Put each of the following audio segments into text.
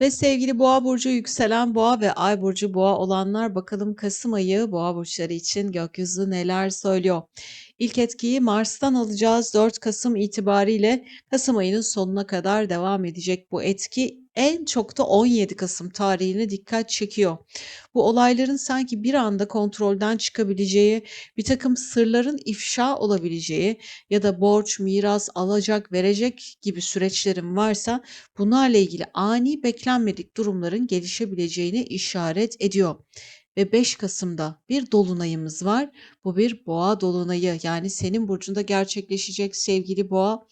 Ve sevgili Boğa burcu yükselen Boğa ve Ay burcu Boğa olanlar bakalım Kasım ayı Boğa burçları için gökyüzü neler söylüyor. İlk etkiyi Mars'tan alacağız. 4 Kasım itibariyle Kasım ayının sonuna kadar devam edecek bu etki. En çok da 17 Kasım tarihine dikkat çekiyor. Bu olayların sanki bir anda kontrolden çıkabileceği, bir takım sırların ifşa olabileceği ya da borç, miras, alacak, verecek gibi süreçlerin varsa bunlarla ilgili ani beklenmedik durumların gelişebileceğini işaret ediyor. Ve 5 Kasım'da bir dolunayımız var. Bu bir boğa dolunayı yani senin burcunda gerçekleşecek sevgili boğa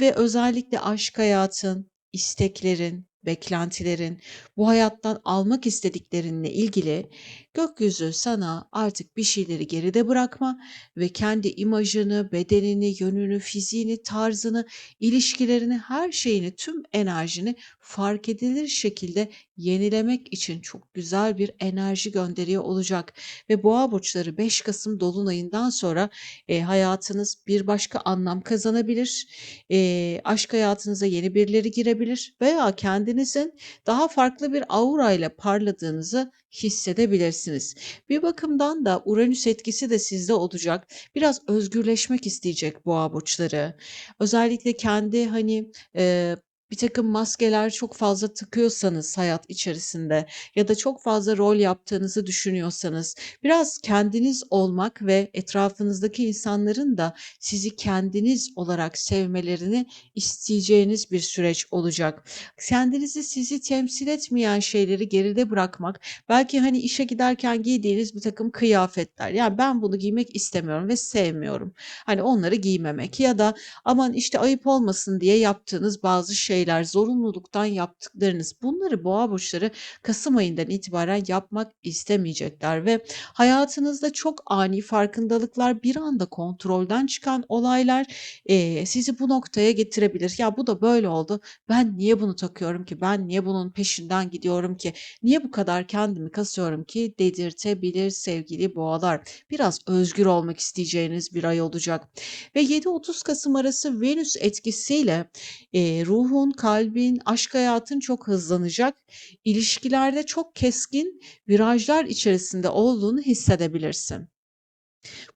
ve özellikle aşk hayatın, isteklerin, beklentilerin, bu hayattan almak istediklerinle ilgili gökyüzü sana artık bir şeyleri geride bırakma ve kendi imajını, bedenini, yönünü, fiziğini, tarzını, ilişkilerini, her şeyini, tüm enerjini fark edilir şekilde yenilemek için çok güzel bir enerji gönderiyor olacak. Ve boğa burçları 5 Kasım dolunayından sonra e, hayatınız bir başka anlam kazanabilir. E, aşk hayatınıza yeni birileri girebilir veya kendinizin daha farklı bir aura ile parladığınızı hissedebilirsiniz. Bir bakımdan da Uranüs etkisi de sizde olacak. Biraz özgürleşmek isteyecek boğa burçları. Özellikle kendi hani e, bir takım maskeler çok fazla tıkıyorsanız hayat içerisinde ya da çok fazla rol yaptığınızı düşünüyorsanız biraz kendiniz olmak ve etrafınızdaki insanların da sizi kendiniz olarak sevmelerini isteyeceğiniz bir süreç olacak. Kendinizi sizi temsil etmeyen şeyleri geride bırakmak, belki hani işe giderken giydiğiniz bir takım kıyafetler. Yani ben bunu giymek istemiyorum ve sevmiyorum. Hani onları giymemek ya da aman işte ayıp olmasın diye yaptığınız bazı şeyler, zorunluluktan yaptıklarınız. Bunları boğa burçları Kasım ayından itibaren yapmak istemeyecekler ve hayatınızda çok ani farkındalıklar, bir anda kontrolden çıkan olaylar eee, sizi bu noktaya getirebilir. Ya bu da böyle oldu. Ben niye bunu takıyorum ki? Ben niye bunun peşinden gidiyorum ki? Niye bu kadar kendimi kasıyorum ki? Dedirtebilir sevgili boğalar. Biraz özgür olmak isteyeceğiniz bir ay olacak. Ve 7-30 Kasım arası Venüs etkisiyle eee, ruhun, kalbin, aşk hayatın çok hızlanacak. İlişkilerde çok keskin virajlar içerisinde olduğunu hissedebilirsin.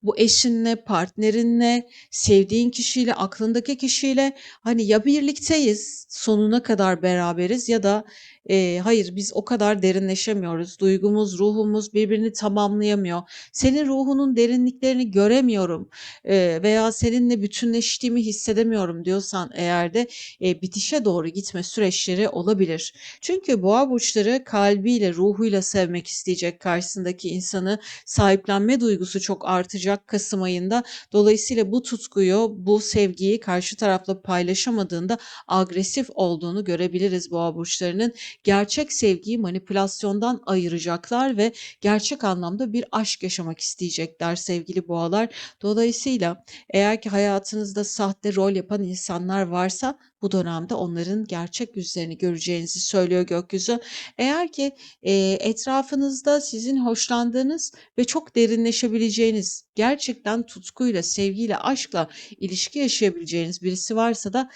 Bu eşinle, partnerinle, sevdiğin kişiyle, aklındaki kişiyle hani ya birlikteyiz, sonuna kadar beraberiz ya da Eee, hayır biz o kadar derinleşemiyoruz. Duygumuz, ruhumuz birbirini tamamlayamıyor. Senin ruhunun derinliklerini göremiyorum eee, veya seninle bütünleştiğimi hissedemiyorum diyorsan eğer de eee, bitişe doğru gitme süreçleri olabilir. Çünkü boğa burçları kalbiyle, ruhuyla sevmek isteyecek karşısındaki insanı. Sahiplenme duygusu çok artacak Kasım ayında. Dolayısıyla bu tutkuyu, bu sevgiyi karşı tarafla paylaşamadığında agresif olduğunu görebiliriz boğa burçlarının gerçek sevgiyi manipülasyondan ayıracaklar ve gerçek anlamda bir aşk yaşamak isteyecekler sevgili boğalar. Dolayısıyla eğer ki hayatınızda sahte rol yapan insanlar varsa bu dönemde onların gerçek yüzlerini göreceğinizi söylüyor gökyüzü. Eğer ki e, etrafınızda sizin hoşlandığınız ve çok derinleşebileceğiniz, gerçekten tutkuyla, sevgiyle, aşkla ilişki yaşayabileceğiniz birisi varsa da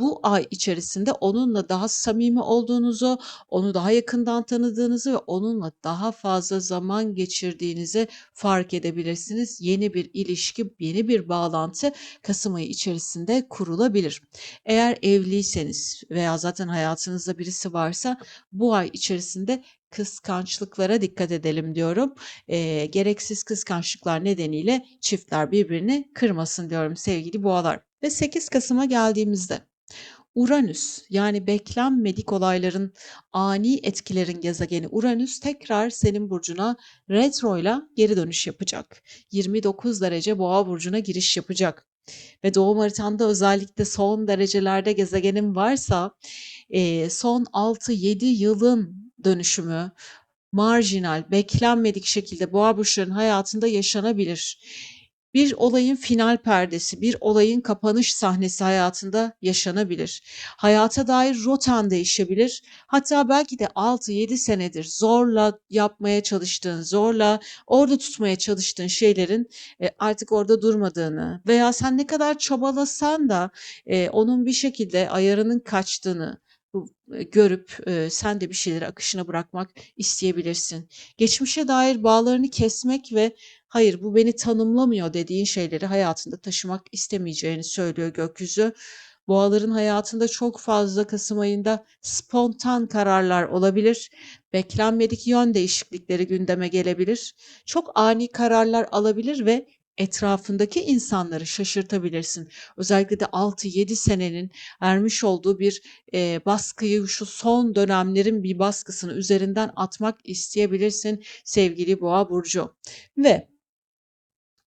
bu ay içerisinde onunla daha samimi olduğunuzu, onu daha yakından tanıdığınızı ve onunla daha fazla zaman geçirdiğinizi fark edebilirsiniz. Yeni bir ilişki, yeni bir bağlantı Kasım ayı içerisinde kurulabilir. Eğer evliyseniz veya zaten hayatınızda birisi varsa bu ay içerisinde kıskançlıklara dikkat edelim diyorum. Eee, gereksiz kıskançlıklar nedeniyle çiftler birbirini kırmasın diyorum sevgili boğalar. Ve 8 Kasım'a geldiğimizde Uranüs yani beklenmedik olayların, ani etkilerin gezegeni Uranüs tekrar senin burcuna retroyla geri dönüş yapacak. 29 derece Boğa burcuna giriş yapacak. Ve doğum haritanda özellikle son derecelerde gezegenin varsa eee, son 6-7 yılın dönüşümü marjinal, beklenmedik şekilde Boğa burçlarının hayatında yaşanabilir. Bir olayın final perdesi, bir olayın kapanış sahnesi hayatında yaşanabilir. Hayata dair rotan değişebilir. Hatta belki de 6-7 senedir zorla yapmaya çalıştığın, zorla orada tutmaya çalıştığın şeylerin e, artık orada durmadığını veya sen ne kadar çabalasan da e, onun bir şekilde ayarının kaçtığını, görüp, eee, sen de bir şeyleri akışına bırakmak isteyebilirsin. Geçmişe dair bağlarını kesmek ve "Hayır, bu beni tanımlamıyor." dediğin şeyleri hayatında taşımak istemeyeceğini söylüyor gökyüzü. Boğaların hayatında çok fazla kasım ayında spontan kararlar olabilir. Beklenmedik yön değişiklikleri gündeme gelebilir. Çok ani kararlar alabilir ve etrafındaki insanları şaşırtabilirsin. Özellikle de 6-7 senenin ermiş olduğu bir, eee, baskıyı şu son dönemlerin bir baskısını üzerinden atmak isteyebilirsin sevgili Boğa burcu. Ve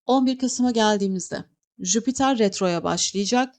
11 Kasım'a geldiğimizde Jüpiter retroya başlayacak.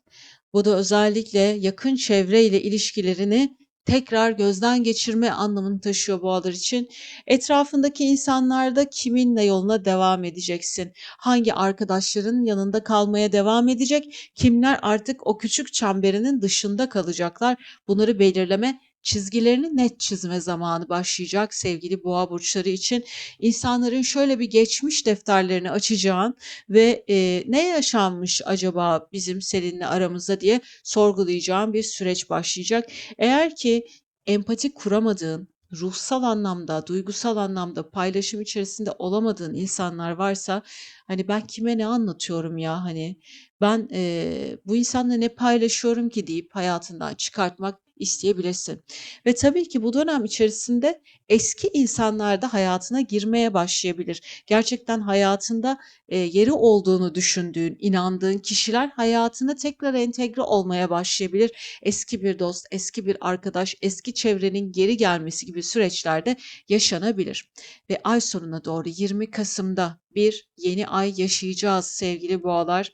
Bu da özellikle yakın çevreyle ilişkilerini tekrar gözden geçirme anlamını taşıyor boğalar için. Etrafındaki insanlarda kiminle yoluna devam edeceksin? Hangi arkadaşların yanında kalmaya devam edecek? Kimler artık o küçük çemberinin dışında kalacaklar? Bunları belirleme çizgilerini net çizme zamanı başlayacak sevgili boğa burçları için. İnsanların şöyle bir geçmiş defterlerini açacağın ve e, ne yaşanmış acaba bizim seninle aramızda diye sorgulayacağın bir süreç başlayacak. Eğer ki empati kuramadığın, ruhsal anlamda, duygusal anlamda paylaşım içerisinde olamadığın insanlar varsa hani ben kime ne anlatıyorum ya hani ben e, bu insanla ne paylaşıyorum ki deyip hayatından çıkartmak isteyebilirsin. Ve tabii ki bu dönem içerisinde eski insanlar da hayatına girmeye başlayabilir. Gerçekten hayatında e, yeri olduğunu düşündüğün, inandığın kişiler hayatına tekrar entegre olmaya başlayabilir. Eski bir dost, eski bir arkadaş, eski çevrenin geri gelmesi gibi süreçlerde yaşanabilir. Ve ay sonuna doğru 20 Kasım'da bir yeni ay yaşayacağız sevgili boğalar.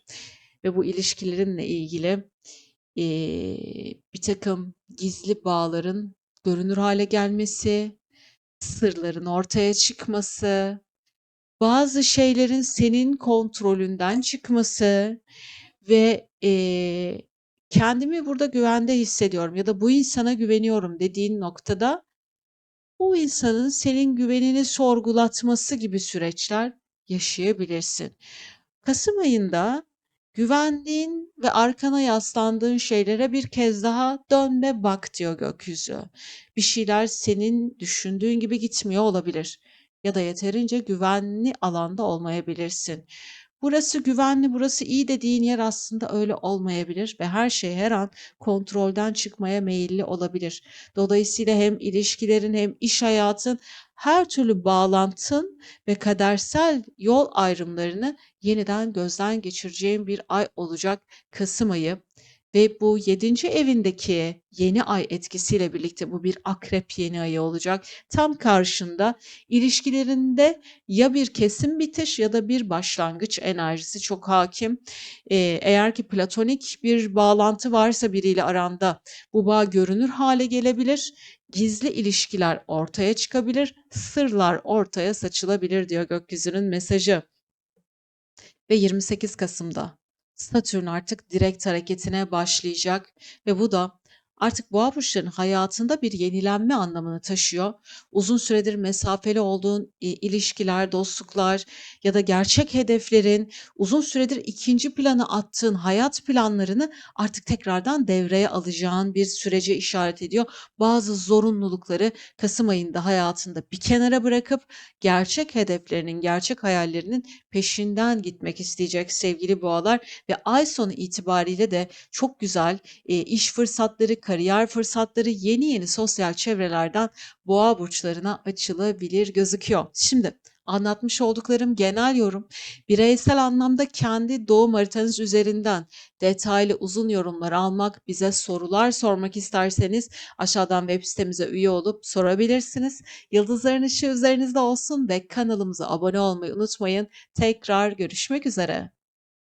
Ve bu ilişkilerinle ilgili eee, birtakım gizli bağların görünür hale gelmesi, sırların ortaya çıkması, bazı şeylerin senin kontrolünden çıkması ve, eee, kendimi burada güvende hissediyorum ya da bu insana güveniyorum dediğin noktada o insanın senin güvenini sorgulatması gibi süreçler yaşayabilirsin. Kasım ayında güvendiğin ve arkana yaslandığın şeylere bir kez daha dön ve bak diyor gökyüzü. Bir şeyler senin düşündüğün gibi gitmiyor olabilir ya da yeterince güvenli alanda olmayabilirsin. Burası güvenli, burası iyi dediğin yer aslında öyle olmayabilir ve her şey her an kontrolden çıkmaya meyilli olabilir. Dolayısıyla hem ilişkilerin hem iş hayatın her türlü bağlantın ve kadersel yol ayrımlarını yeniden gözden geçireceğin bir ay olacak Kasım ayı ve bu 7. evindeki yeni ay etkisiyle birlikte bu bir akrep yeni ayı olacak. Tam karşında ilişkilerinde ya bir kesin bitiş ya da bir başlangıç enerjisi çok hakim. Ee, eğer ki platonik bir bağlantı varsa biriyle aranda bu bağ görünür hale gelebilir. Gizli ilişkiler ortaya çıkabilir, sırlar ortaya saçılabilir diyor gökyüzünün mesajı. Ve 28 Kasım'da Satürn artık direkt hareketine başlayacak ve bu da artık boğa burçlarının hayatında bir yenilenme anlamını taşıyor. Uzun süredir mesafeli olduğun ilişkiler, dostluklar ya da gerçek hedeflerin, uzun süredir ikinci plana attığın hayat planlarını artık tekrardan devreye alacağın bir sürece işaret ediyor. Bazı zorunlulukları Kasım ayında hayatında bir kenara bırakıp gerçek hedeflerinin, gerçek hayallerinin peşinden gitmek isteyecek sevgili boğalar ve ay sonu itibariyle de çok güzel iş fırsatları, kariyer fırsatları yeni yeni sosyal çevrelerden boğa burçlarına açılabilir gözüküyor. Şimdi anlatmış olduklarım genel yorum. Bireysel anlamda kendi doğum haritanız üzerinden detaylı uzun yorumlar almak, bize sorular sormak isterseniz aşağıdan web sitemize üye olup sorabilirsiniz. Yıldızların ışığı üzerinizde olsun ve kanalımıza abone olmayı unutmayın. Tekrar görüşmek üzere.